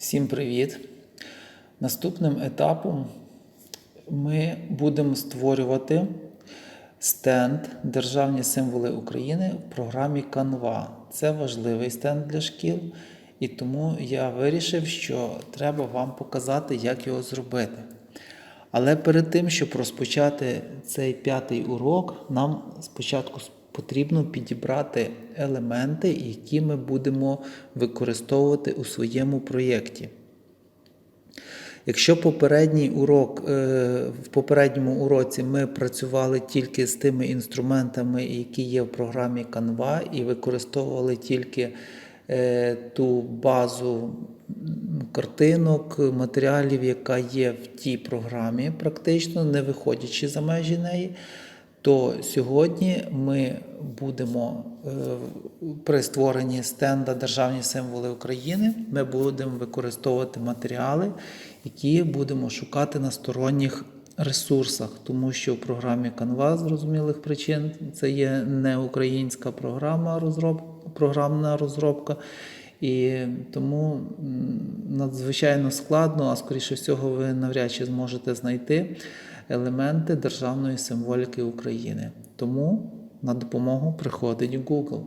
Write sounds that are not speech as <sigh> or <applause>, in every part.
Всім привіт! Наступним етапом ми будемо створювати стенд Державні символи України в програмі Canva. Це важливий стенд для шкіл, і тому я вирішив, що треба вам показати, як його зробити. Але перед тим, щоб розпочати цей п'ятий урок, нам спочатку потрібно підібрати елементи, які ми будемо використовувати у своєму проєкті. Якщо попередній урок, е, в попередньому уроці ми працювали тільки з тими інструментами, які є в програмі Canva, і використовували тільки е, ту базу картинок, матеріалів, яка є в тій програмі, практично не виходячи за межі неї, то сьогодні ми будемо е, при створенні стенда Державні символи України. Ми будемо використовувати матеріали, які будемо шукати на сторонніх ресурсах, тому що в програмі Canva з зрозумілих причин це є не українська програма розроб, програмна розробка. І тому надзвичайно складно, а скоріше всього, ви навряд чи зможете знайти елементи державної символіки України. Тому на допомогу приходить Google.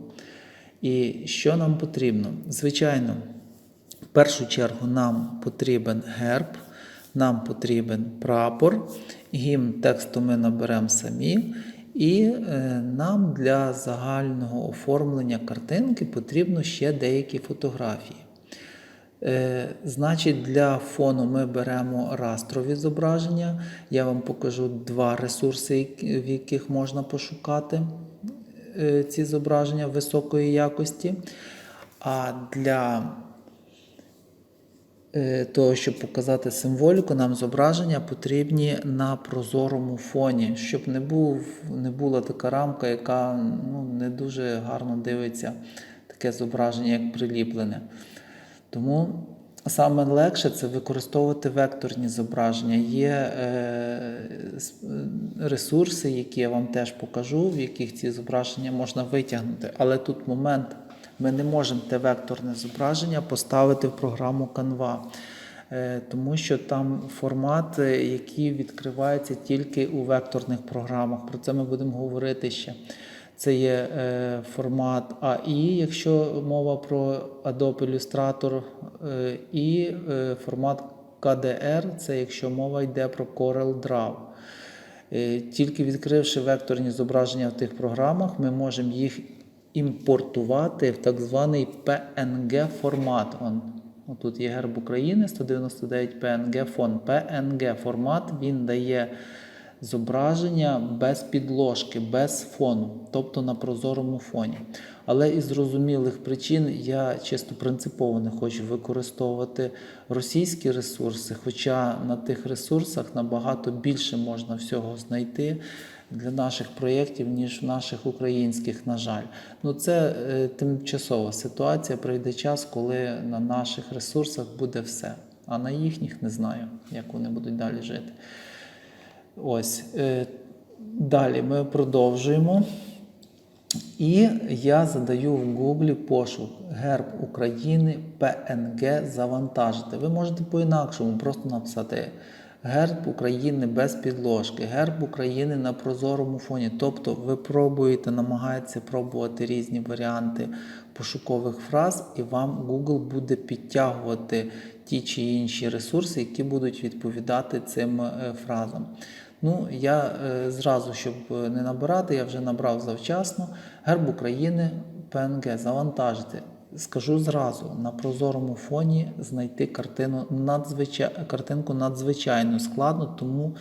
І що нам потрібно? Звичайно, в першу чергу нам потрібен герб, нам потрібен прапор, гімн тексту ми наберемо самі. І е, нам для загального оформлення картинки потрібно ще деякі фотографії. Е, Значить, для фону ми беремо растрові зображення. Я вам покажу два ресурси, в яких можна пошукати е, ці зображення високої якості. А для е, того, щоб показати символіку, нам зображення потрібні на прозорому фоні, щоб не, був, не була така рамка, яка ну, не дуже гарно дивиться таке зображення, як приліплене. Тому саме легше це використовувати векторні зображення. Є е, е, ресурси, які я вам теж покажу, в яких ці зображення можна витягнути. Але тут момент, ми не можемо те векторне зображення поставити в програму Canva. Е, Тому що там формат, е, який відкривається тільки у векторних програмах. Про це ми будемо говорити ще. Це є е, формат AI, якщо мова про Adobe Illustrator, е, і е, формат KDR, це якщо мова йде про Corel Draw. Тільки відкривши векторні зображення в тих програмах, ми можемо їх імпортувати в так званий PNG формат. Он, тут є герб України 199 PNG фон. PNG формат він дає зображення без підложки, без фону, тобто на прозорому фоні. Але із зрозумілих причин я чисто принципово не хочу використовувати російські ресурси, хоча на тих ресурсах набагато більше можна всього знайти для наших проєктів, ніж в наших українських, на жаль. Ну це е, тимчасова ситуація. Прийде час, коли на наших ресурсах буде все, а на їхніх не знаю, як вони будуть далі жити. Ось. Е, далі ми продовжуємо. І я задаю в Гуглі пошук Герб України PNG завантажити. Ви можете по-інакшому просто написати Герб України без підложки, Герб України на прозорому фоні. Тобто ви пробуєте, намагаєтеся пробувати різні варіанти пошукових фраз, і вам Google буде підтягувати ті чи інші ресурси, які будуть відповідати цим е, фразам. Ну, я е, зразу, щоб не набирати, я вже набрав завчасно. Герб України ПНГ завантажити. Скажу зразу, на прозорому фоні знайти картину надзвичай... картинку надзвичайно складно, тому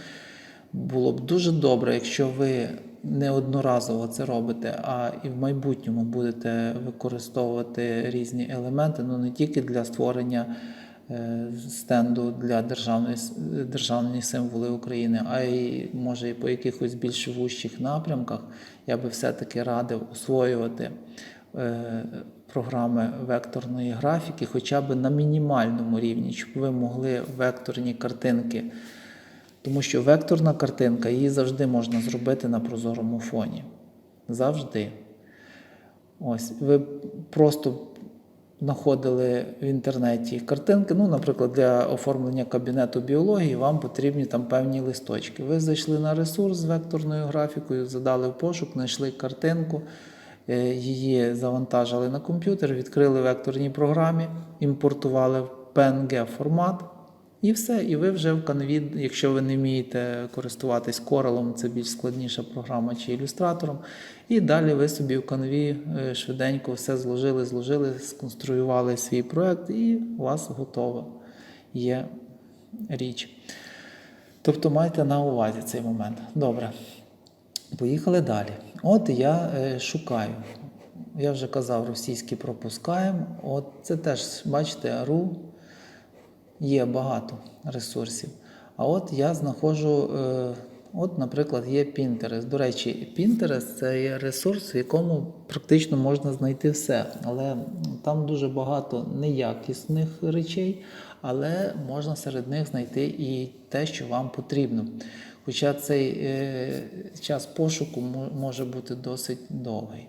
було б дуже добре, якщо ви не одноразово це робите, а і в майбутньому будете використовувати різні елементи, ну не тільки для створення е, стенду для державної, символи України, а й може і по якихось більш вущих напрямках, я би все-таки радив освоювати е, програми векторної графіки, хоча б на мінімальному рівні, щоб ви могли векторні картинки. Тому що векторна картинка, її завжди можна зробити на прозорому фоні. Завжди. Ось, ви просто знаходили в інтернеті картинки. Ну, наприклад, для оформлення кабінету біології вам потрібні там певні листочки. Ви зайшли на ресурс з векторною графікою, задали в пошук, знайшли картинку, е, її завантажили на комп'ютер, відкрили в векторній програмі, імпортували в PNG формат. І все, і ви вже в Canvі, якщо ви не вмієте користуватись Corel, це більш складніша програма чи ілюстратором. І далі ви собі в Canvі е, швиденько все зложили, зложили, сконструювали свій проект, і у вас готова є річ. Тобто майте на увазі цей момент. Добре. Поїхали далі. От я е, шукаю. Я вже казав, російський пропускаємо. От це теж, бачите, ру є багато ресурсів. А от я знаходжу, е, от, наприклад, є Pinterest. До речі, Pinterest це є ресурс, в якому практично можна знайти все. Але там дуже багато неякісних речей, але можна серед них знайти і те, що вам потрібно. Хоча цей е, час пошуку може бути досить довгий.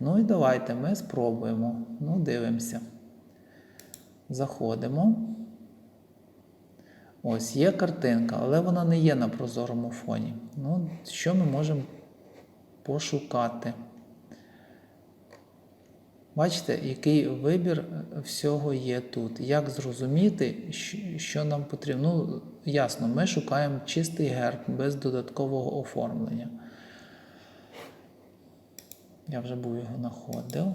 Ну і давайте ми спробуємо. Ну, дивимося. Заходимо. Ось є картинка, але вона не є на прозорому фоні. Ну, що ми можемо пошукати? Бачите, який вибір всього є тут. Як зрозуміти, що нам потрібно? Ну, ясно, ми шукаємо чистий герб без додаткового оформлення. Я вже був його знаходив.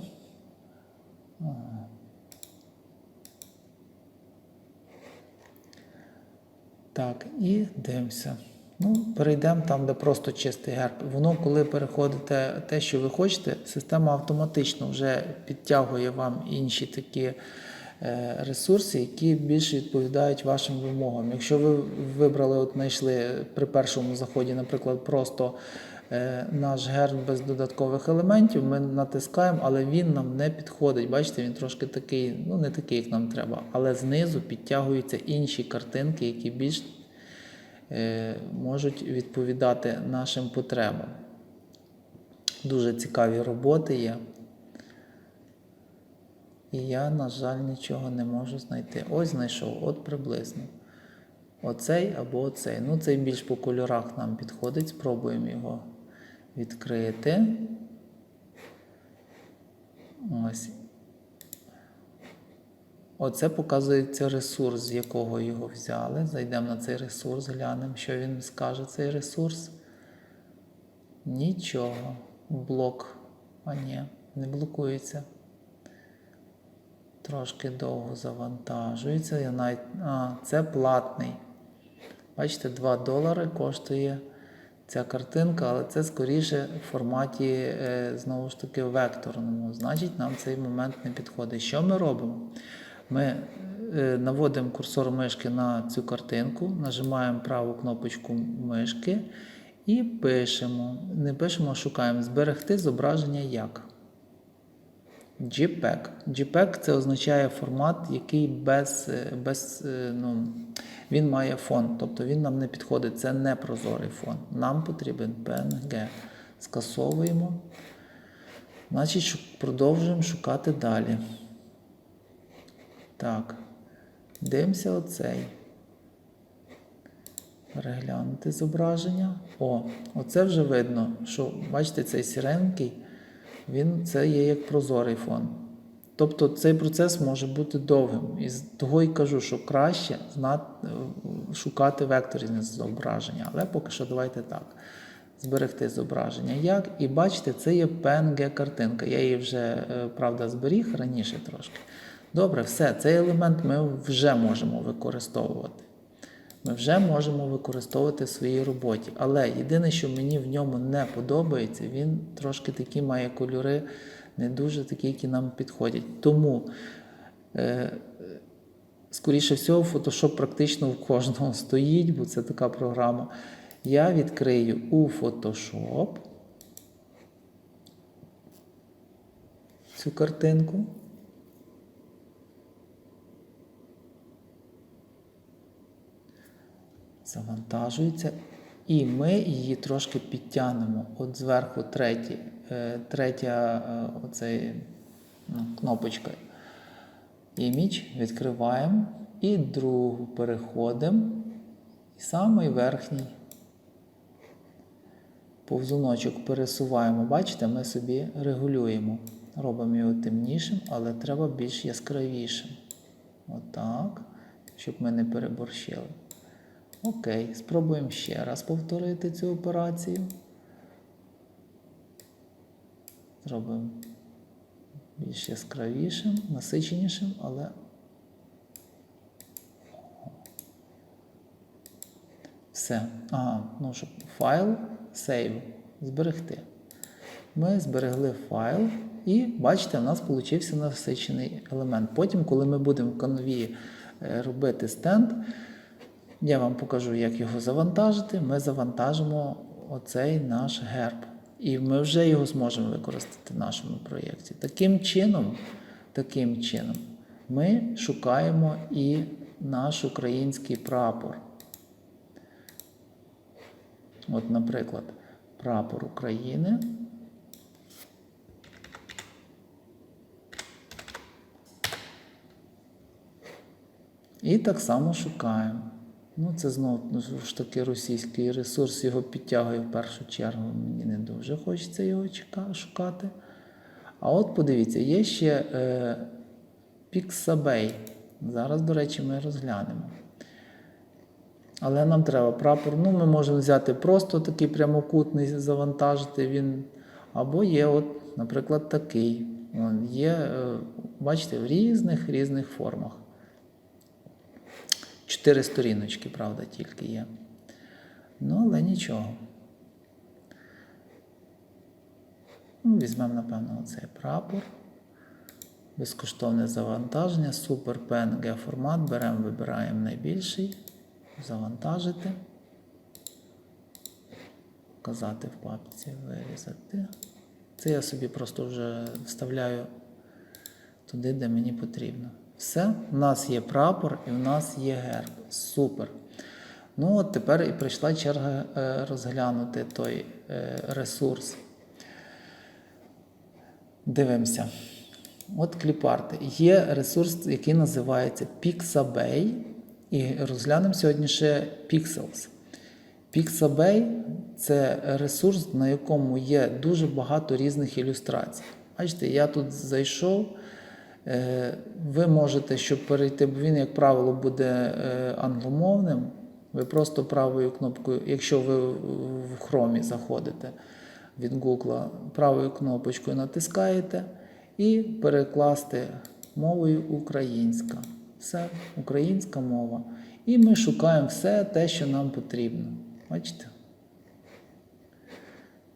Так, і дивимося. Ну, перейдемо там, де просто чистий герб. Воно, коли переходите те, що ви хочете, система автоматично вже підтягує вам інші такі е, ресурси, які більше відповідають вашим вимогам. Якщо ви вибрали, от знайшли при першому заході, наприклад, просто наш герб без додаткових елементів, ми натискаємо, але він нам не підходить. Бачите, він трошки такий, ну не такий, як нам треба. Але знизу підтягуються інші картинки, які більш е, можуть відповідати нашим потребам. Дуже цікаві роботи є. І я, на жаль, нічого не можу знайти. Ось знайшов, от приблизно. Оцей або оцей. Ну, цей більш по кольорах нам підходить. Спробуємо його відкрити. Ось. Оце показується ресурс, з якого його взяли. Зайдемо на цей ресурс, глянемо, що він скаже цей ресурс. Нічого. Блок. А ні, не блокується. Трошки довго завантажується. Я навіть... А, це платний. Бачите, 2 долари коштує ця картинка, але це скоріше в форматі, е, знову ж таки, векторному. Значить, нам цей момент не підходить. Що ми робимо? Ми е, наводимо курсор мишки на цю картинку, нажимаємо праву кнопочку мишки і пишемо. Не пишемо, а шукаємо зберегти зображення як. JPEG. JPEG це означає формат, який без, е, без е, ну, він має фон, тобто він нам не підходить, це не прозорий фон. Нам потрібен PNG. Скасовуємо. Значить, продовжуємо шукати далі. Так. Дивимося оцей. Переглянути зображення. О, оце вже видно, що, бачите, цей сіренький, він це є як прозорий фон. Тобто цей процес може бути довгим. І з того і кажу, що краще знати, шукати векторні зображення. Але поки що давайте так. Зберегти зображення. Як? І бачите, це є PNG-картинка. Я її вже, е, правда, зберіг раніше трошки. Добре, все, цей елемент ми вже можемо використовувати. Ми вже можемо використовувати в своїй роботі. Але єдине, що мені в ньому не подобається, він трошки такі має кольори, не дуже такі, які нам підходять. Тому, е, скоріше всього, Photoshop практично у кожного стоїть, бо це така програма. Я відкрию у Photoshop цю картинку. Завантажується. І ми її трошки підтягнемо. От зверху третій, е, третя е, оцей, ну, кнопочка. Імідж відкриваємо і другу переходимо. І самий верхній повзуночок пересуваємо. Бачите, ми собі регулюємо. Робимо його темнішим, але треба більш яскравішим. Отак, щоб ми не переборщили. Окей, спробуємо ще раз повторити цю операцію. Зробимо більш яскравішим, насиченішим, але все. Ага, ну щоб файл, save, зберегти. Ми зберегли файл і бачите, в нас получився насичений елемент. Потім, коли ми будемо в канві е, робити стенд, я вам покажу, як його завантажити. Ми завантажимо оцей наш герб. І ми вже його зможемо використати в нашому проєкті. Таким чином, таким чином, ми шукаємо і наш український прапор. От, наприклад, прапор України. І так само шукаємо. Ну, це знову ну, ж таки російський ресурс, його підтягує в першу чергу. Мені не дуже хочеться його шукати. А от подивіться, є ще е, Pixabay. Зараз, до речі, ми розглянемо. Але нам треба прапор. Ну, ми можемо взяти просто такий прямокутний, завантажити він. Або є, от, наприклад, такий. Є, е, бачите, в різних різних формах. Чотири сторіночки, правда, тільки є. Ну, але нічого. Ну, візьмемо, напевно, оцей прапор. Безкоштовне завантаження, Super PNG формат. Беремо, вибираємо найбільший. Завантажити. Вказати в папці, вирізати. Це я собі просто вже вставляю туди, де мені потрібно. Все, у нас є прапор і в нас є герб. Супер. Ну, от тепер і прийшла черга е, розглянути той е, ресурс. Дивимося. От кліпарти. Є ресурс, який називається Pixabay. І розглянемо сьогодні ще Pixels. Pixabay це ресурс, на якому є дуже багато різних ілюстрацій. Бачите, я тут зайшов. Е, Ви можете, щоб перейти, бо він, як правило, буде е, англомовним. Ви просто правою кнопкою, якщо ви в хромі заходите від Google, правою кнопочкою натискаєте і перекласти мовою українська. Все, українська мова. І ми шукаємо все те, що нам потрібно. Бачите?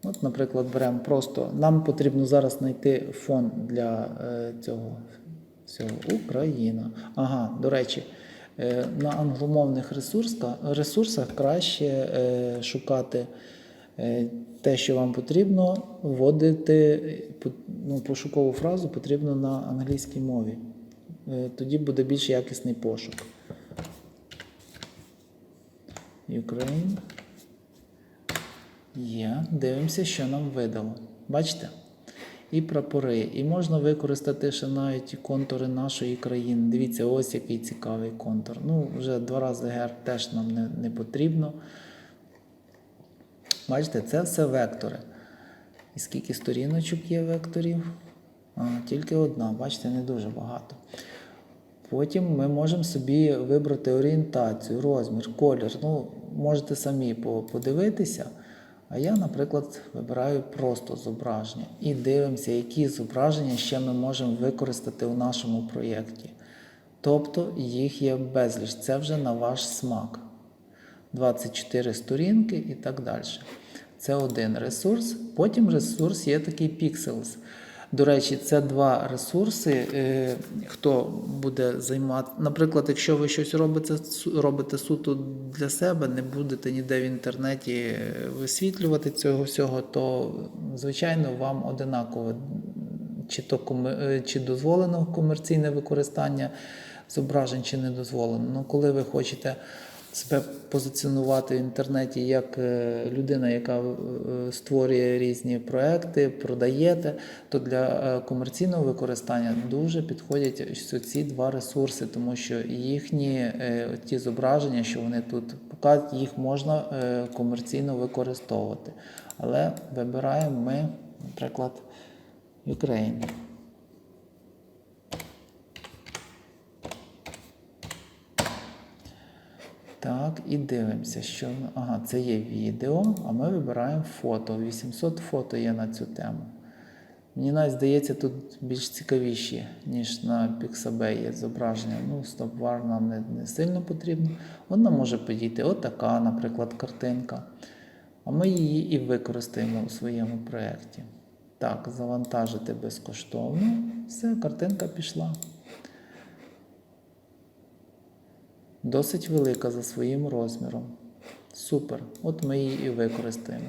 От, наприклад, беремо просто. Нам потрібно зараз знайти фон для е, цього всього. Україна. Ага, до речі, е, на англомовних ресурсах, ресурсах краще е, шукати е, те, що вам потрібно, вводити ну, пошукову фразу потрібно на англійській мові. Тоді буде більш якісний пошук. Ukraine. Є. Дивимося, що нам видало. Бачите? І прапори. І можна використати ще навіть контури нашої країни. Дивіться, ось який цікавий контур. Ну, вже два рази герб теж нам не, не потрібно. Бачите, це все вектори. І скільки сторіночок є векторів? А, тільки одна, бачите, не дуже багато. Потім ми можемо собі вибрати орієнтацію, розмір, колір. Ну, можете самі подивитися. А я, наприклад, вибираю просто зображення і дивимося, які зображення ще ми можемо використати у нашому проєкті. Тобто їх є безліч. Це вже на ваш смак. 24 сторінки і так далі. Це один ресурс. Потім ресурс є такий Pixels. До речі, це два ресурси. е, Хто буде займати, наприклад, якщо ви щось робите, робите суто для себе, не будете ніде в інтернеті е, висвітлювати цього всього, то звичайно вам одинаково чи то е, чи дозволено комерційне використання зображень, чи не дозволено. Ну, коли ви хочете себе позиціонувати в інтернеті як е, людина, яка е, створює різні проекти, продаєте, то для е, комерційного використання дуже підходять ці два ресурси, тому що їхні ті зображення, що вони тут показують, їх можна комерційно використовувати. Але вибираємо ми, наприклад, Ukraine. Так, і дивимося, що ага, це є відео, а ми вибираємо фото. 800 фото є на цю тему. Мені навіть здається, тут більш цікавіші, ніж на Pixabay є зображення. Ну, стопвар нам не, не сильно потрібно. Вона може підійти отака, наприклад, картинка. А ми її і використаємо у своєму проєкті. Так, завантажити безкоштовно. Все, картинка пішла. Досить велика за своїм розміром. Супер. От ми її і використаємо.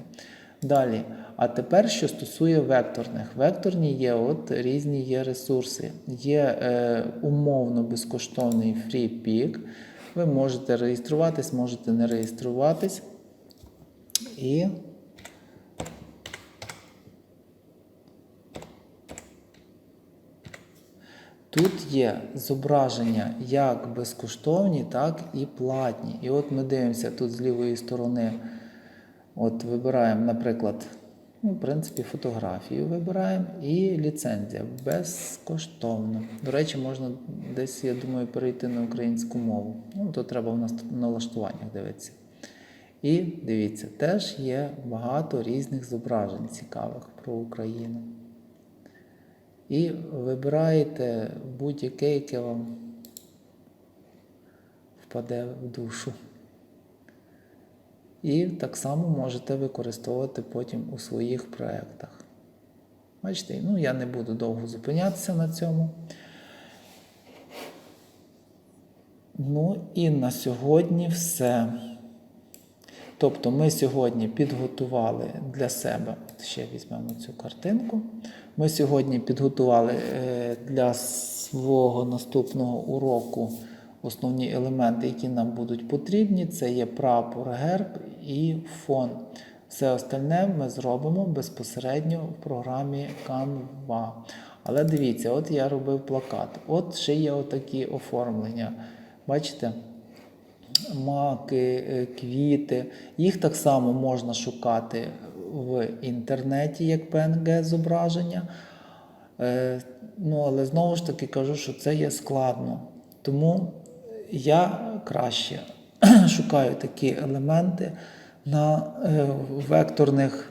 Далі. А тепер, що стосує векторних. Векторні є от різні є ресурси. Є е, умовно безкоштовний FreePick. Ви можете реєструватись, можете не реєструватись. І Тут є зображення як безкоштовні, так і платні. І от ми дивимося тут з лівої сторони. От вибираємо, наприклад, ну, в принципі, фотографію вибираємо і ліцензія безкоштовно. До речі, можна десь, я думаю, перейти на українську мову. Ну, то треба в нас на налаштуваннях дивитися. І дивіться, теж є багато різних зображень цікавих про Україну. І вибираєте будь-яке, яке вам впаде в душу. І так само можете використовувати потім у своїх проєктах. Бачите, ну я не буду довго зупинятися на цьому. Ну і на сьогодні все. Тобто ми сьогодні підготували для себе, ще візьмемо цю картинку. Ми сьогодні підготували е, для свого наступного уроку основні елементи, які нам будуть потрібні. Це є прапор, герб і фон. Все остальне ми зробимо безпосередньо в програмі Canva. Але дивіться, от я робив плакат. От ще є отакі оформлення. Бачите? Маки, е, квіти. Їх так само можна шукати в інтернеті як PNG зображення. Е, Ну, але знову ж таки кажу, що це є складно. Тому я краще <clears throat> шукаю такі елементи на е, векторних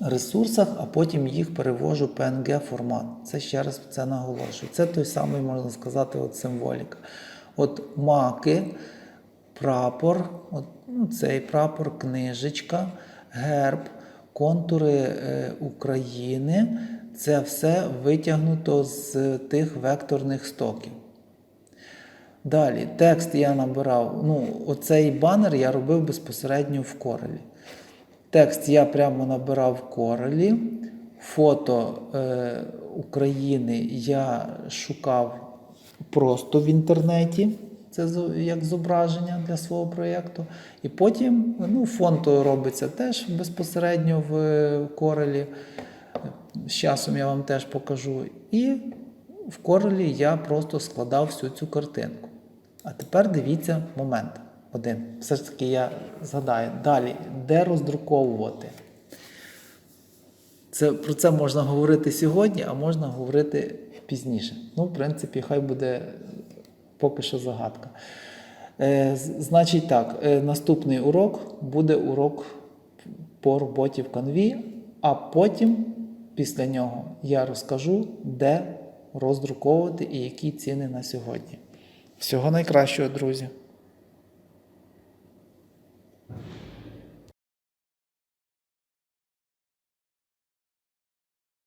ресурсах, а потім їх перевожу в PNG формат. Це ще раз це наголошую. Це той самий, можна сказати, от символіка. От маки прапор, ну, цей прапор, книжечка, герб, контури е, України. Це все витягнуто з тих векторних стоків. Далі, текст я набирав. ну, Оцей банер я робив безпосередньо в корелі. Текст я прямо набирав в корелі. Фото е, України я шукав просто в інтернеті. Це як зображення для свого проєкту. І потім ну, фон то робиться теж безпосередньо в е, корелі. З часом я вам теж покажу. І в корелі я просто складав всю цю картинку. А тепер дивіться момент один. Все ж таки я згадаю. Далі, де роздруковувати? Це, про це можна говорити сьогодні, а можна говорити пізніше. Ну, в принципі, хай буде поки що загадка. Е, значить так, е, наступний урок буде урок по роботі в канві, а потім, після нього, я розкажу, де роздруковувати і які ціни на сьогодні. Всього найкращого, друзі!